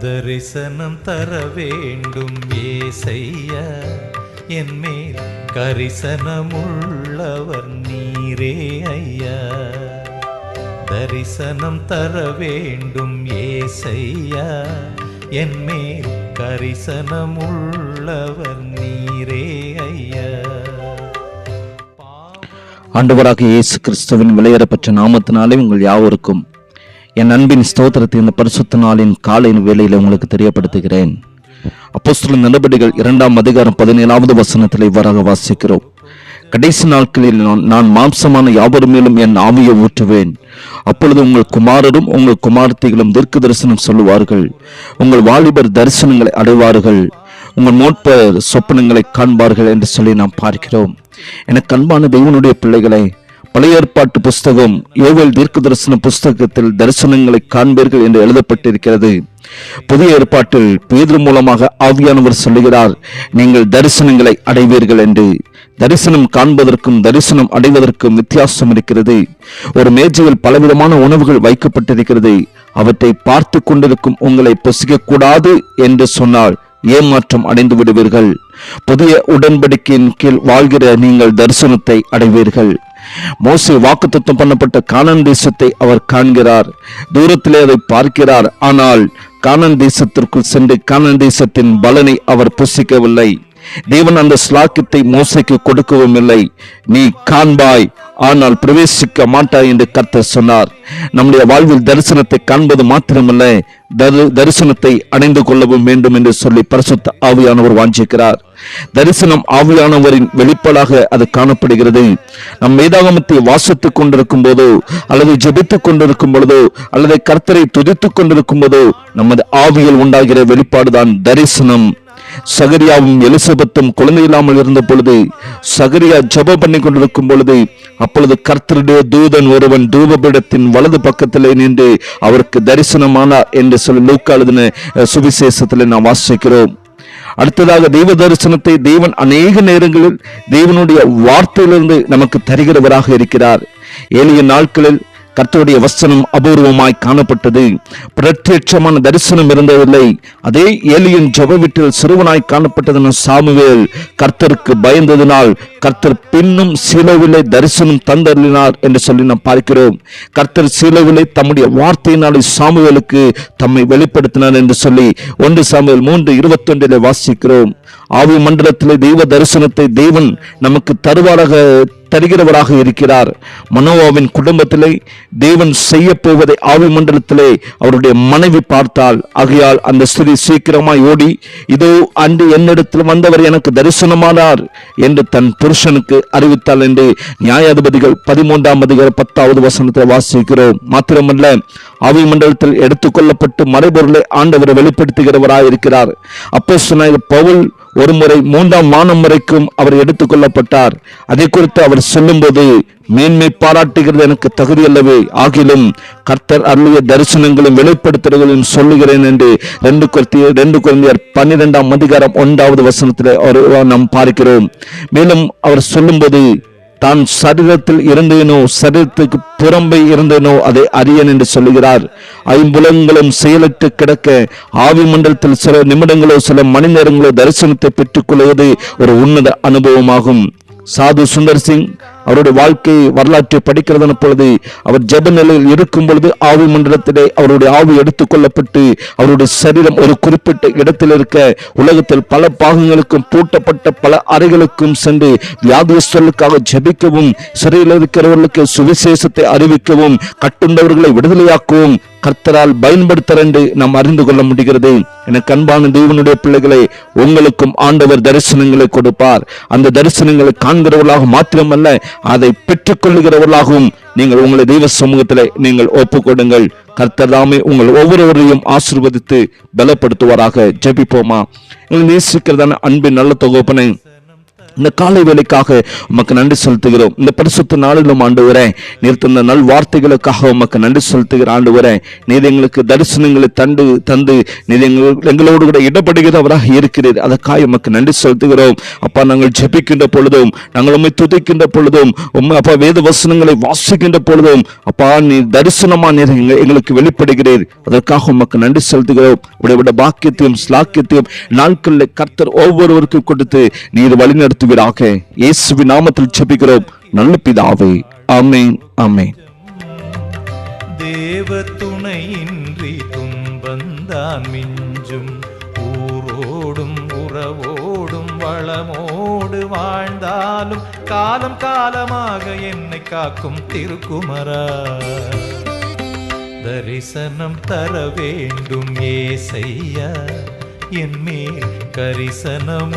தரிசனம் தர வேண்டும் ஏசையா. என் மேல் கரிசனமுள்ளவர் நீரே ஐயா. தரிசனம் தர வேண்டும் ஏசையா. என் மேல் கரிசனமுள்ளவர் நீரே ஐயா. ஆண்டவராக இயேசு கிறிஸ்துவின் விளையாடப்பட்ட நாமத்தினாலே உங்கள் யாவருக்கும் என் அன்பின் ஸ்தோத்திரத்தை இந்த பரிசுத்த நாளின் காலையின் வேலையில் உங்களுக்கு தெரியப்படுத்துகிறேன். அப்போஸ்தல நடபடிகள் இரண்டாம் அதிகாரம் பதினேழாவது வசனத்தில் இவ்வாறாக வாசிக்கிறோம். கடைசி நாட்களில் நான் நான் மாம்சமான யாவர் மேலும் என் ஆவியை ஊற்றுவேன். அப்பொழுது உங்கள் குமாரரும் உங்கள் குமார்த்திகளும் தீர்க்க தரிசனம் சொல்லுவார்கள். உங்கள் வாலிபர் தரிசனங்களை அடைவார்கள். உங்கள் மோட்பர் சொப்பனங்களை காண்பார்கள் என்று சொல்லி நாம் பார்க்கிறோம். எனக்கு அன்பான தெய்வனுடைய பிள்ளைகளை பழைய ஏற்பாட்டு புஸ்தகம் ஏவல் தீர்க்க தரிசன புஸ்தகத்தில் தரிசனங்களை காண்பீர்கள் என்று எழுதப்பட்டிருக்கிறது. புதிய ஏற்பாட்டில் பேதர் மூலமாக ஆவியானவர் சொல்லுகிறார் நீங்கள் தரிசனங்களை அடைவீர்கள் என்று. தரிசனம் காண்பதற்கும் தரிசனம் அடைவதற்கும் வித்தியாசம் இருக்கிறது. ஒரு மேஜையில் பலவிதமான உணவுகள் வைக்கப்பட்டிருக்கிறது. அவற்றை பார்த்து கொண்டிருக்கும் உங்களை பொசிக்க என்று சொன்னால் ஏமாற்றம் அடைந்து விடுவீர்கள். புதிய உடன்படிக்கையின் கீழ் வாழ்கிற நீங்கள் தரிசனத்தை அடைவீர்கள். மோசே வாக்குத்தத்தம் பண்ணப்பட்ட கானன் தேசத்தை அவர் காண்கிறார். தூரத்திலே அதை பார்க்கிறார். ஆனால் கானன் தேசத்திற்குள் சென்று கானன் தேசத்தின் பலனை அவர் புசிக்கவில்லை. தேவன் அந்த ஸ்லாக்கியத்தை மோசைக்கு கொடுக்கவும் இல்லை. நீ காண்பாய் ஆனால் பிரவேசிக்க மாட்டாய் என்று கர்த்தர் சொன்னார். நம்முடைய வாழ்வில் தரிசனத்தை காண்பது மாத்திரமல்ல தரிசனத்தை அடைந்து கொள்ளவும் வேண்டும் என்று சொல்லி பரிசுத்த ஆவியானவர் வாஞ்சிக்கிறார். தரிசனம் ஆவியானவரின் வெளிப்பாடாக அது காணப்படுகிறது. நம் வேதாகமத்தை வாசித்துக் கொண்டிருக்கும் போதோ அல்லது ஜபித்துக் கொண்டிருக்கும் பொழுதோ அல்லது கர்த்தரை துதித்துக் கொண்டிருக்கும் போதோ நமது ஆவியில் உண்டாகிற வெளிப்பாடுதான் தரிசனம். சகரியாவும் எலிசபெத்தும் குழந்தை இல்லாமல் இருந்த பொழுது சகரியா ஜப பண்ணி கொண்டிருக்கும் பொழுது அப்பொழுது கர்த்தருடைய தூதன் ஒருவன் தூபபீடத்தின் வலது பக்கத்திலே நின்று அவருக்கு தரிசனமானார் என்று சொல்லி லூக்கா எழுதின அஹ், நாம் வாசிக்கிறோம். அடுத்ததாக தெய்வ தரிசனத்தை தேவன் அநேக நேரங்களில் தேவனுடைய வார்த்தையிலிருந்து நமக்கு தருகிறவராக இருக்கிறார். ஏழிய நாட்களில் கர்த்தருடைய வசனம் அபூர்வமாய் காணப்பட்டது. பிரத்யட்சமான தரிசனம் இருந்ததில்லை. அதே ஏலியின் ஜப வீட்டில் சிறுவனாய் காணப்பட்டதன சாமுவேல் கர்த்தருக்கு பயந்ததினால் கர்த்தர் பின்னும் சிலவிலை தரிசனம் தந்தருளினார் என்று சொல்லி நாம் பார்க்கிறோம். கர்த்தர் சிலவிலை தம்முடைய வார்த்தையினாலே சாமுவேலுக்கு தம்மை வெளிப்படுத்தினார் என்று சொல்லி ஒன்று சாமுவேல் மூன்று இருபத்தொன்றிலே வாசிக்கிறோம். ஆவி மண்டலத்திலே தெய்வ தரிசனத்தை தேவன் நமக்கு தருவாராக தருகிறவராக இருக்கிறார். மனோவாவின் குடும்பத்திலே தேவன் செய்ய போவதை ஆவி மண்டலத்திலே அவருடைய மனைவி பார்த்தால் ஆகையால் அந்த ஸ்திரீ சீக்கிரமாய் ஓடி இதோ அன்று என்னிடத்தில் வந்தவர் எனக்கு தரிசனமானார் என்று தன் புருஷனுக்கு அறிவித்தாள் என்று நியாயாதிபதிகள் பதிமூன்றாம் அதிகார பத்தாவது வசனத்தை வாசிக்கிறோம். மாத்திரமல்ல ஆவி மண்டலத்தில் எடுத்துக்கொள்ளப்பட்டு மறைபொருளை ஆண்டவர் வெளிப்படுத்துகிறவராய் இருக்கிறார். அப்போ சொன்ன பவுல் ஒரு முறை மூன்றாம் மானம் வரைக்கும் அவர் எடுத்துக்கொள்ளப்பட்டார். அதை குறித்து அவர் சொல்லும்போது மேன்மை பாராட்டுகிறது எனக்கு தகுதி அல்லவே. ஆகிலும் கர்த்தர் அருளிய தரிசனங்களும் வெளிப்படுத்துதல்களும் சொல்லுகிறேன் என்று ரெண்டு குருத்திய ரெண்டு குழந்தையர் பன்னிரெண்டாம் அதிகாரம் ஒன்றாவது வசனத்தில் அவர் நாம் பார்க்கிறோம். மேலும் அவர் சொல்லும்போது தான் சரீரத்தில் இருந்தேனோ சரீரத்துக்கு புறம்பை இருந்தேனோ அதை அறியன் என்று சொல்லுகிறார். ஐம்புலங்களும் செயலற்று கிடக்க ஆவி மண்டலத்தில் சில நிமிடங்களோ சில மணி நேரங்களோ தரிசனத்தை பெற்றுக் கொள்வது ஒரு உன்னத அனுபவமாகும். સાધુ સુંદરસિંહ அவருடைய வாழ்க்கை வரலாற்றை படிக்கிறதன் பொழுது அவர் ஜப நிலையில் இருக்கும் பொழுது ஆவி மண்டலத்திலே அவருடைய ஆவி எடுத்துக்கொள்ளப்பட்டு அவருடைய சரீரம் ஒரு குறிப்பிட்ட இடத்தில் இருக்க உலகத்தில் பல பாகங்களுக்கும் பூட்டப்பட்ட பல அறைகளுக்கும் சென்று வியாதியஸ்தர்களுக்காக ஜெபிக்கவும் சிறையில் இருக்கிறவர்களுக்கு சுவிசேஷத்தை அறிவிக்கவும் கட்டுண்டவர்களை விடுதலையாக்கவும் கர்த்தரால் பயன்படுத்தர் என்று நாம் அறிந்து கொள்ள முடிகிறது. என கண்பான தேவனுடைய பிள்ளைகளை உங்களுக்கும் ஆண்டவர் தரிசனங்களை கொடுப்பார். அந்த தரிசனங்களை காண்கிறவர்களாக மாத்திரமல்ல அதை பெற்றுக்கொள்ளுகிறவர்களாகவும் நீங்கள் உங்களை தெய்வ சமூகத்தில் நீங்கள் ஒப்புக்கொடுங்கள். கர்த்தர் உங்கள் ஒவ்வொருவரையும் ஆசிர்வதித்து பலப்படுத்துவாராக. ஜெபிப்போமா? நீங்கள் நேசிக்கிறதான அன்பின் நல்ல தொகுப்பனை இந்த காலை வேலைக்காக உமக்கு நன்றி செலுத்துகிறோம். இந்த பரிசுத்த நாளிலும் ஆண்டு வரேன் நீர் நல் வார்த்தைகளுக்காக உமக்கு நன்றி செலுத்துகிற ஆண்டு வரேன் நீர் எங்களுக்கு தரிசனங்களை தண்டு தந்து நீர் எங்களோடு கூட இடப்படுகிறவராக இருக்கிறீர். அதற்காக உமக்கு நன்றி செலுத்துகிறோம். அப்பா நாங்கள் ஜெபிக்கின்ற பொழுதும் நாங்கள் உண்மை துதிக்கின்ற பொழுதும் உண்மை அப்பா வேத வசனங்களை வாசிக்கின்ற பொழுதும் அப்பா நீ தரிசனமா நீர் எங்களுக்கு வெளிப்படுகிறீர். அதற்காக உமக்கு நன்றி செலுத்துகிறோம். உடைய விட பாக்கியத்தையும் ஸ்லாக்கியத்தையும் நாட்களில் கர்த்தர் ஒவ்வொருவருக்கும் கொடுத்து நீர் வழிநடத்து நடத்துவீராக இயேசுவி நாமத்தில் செபிக்கிறோம் நல்ல பிதாவே அமேன் அமேன் தேவ துணையின்றி துன்பந்தான் மிஞ்சும். ஊரோடும் உறவோடும் வளமோடு வாழ்ந்தாலும் காலம் காலமாக என்னை காக்கும் திருக்குமரா. தரிசனம் தர வேண்டும் ஏசையா என் மேல் கரிசனமுள்ளவர்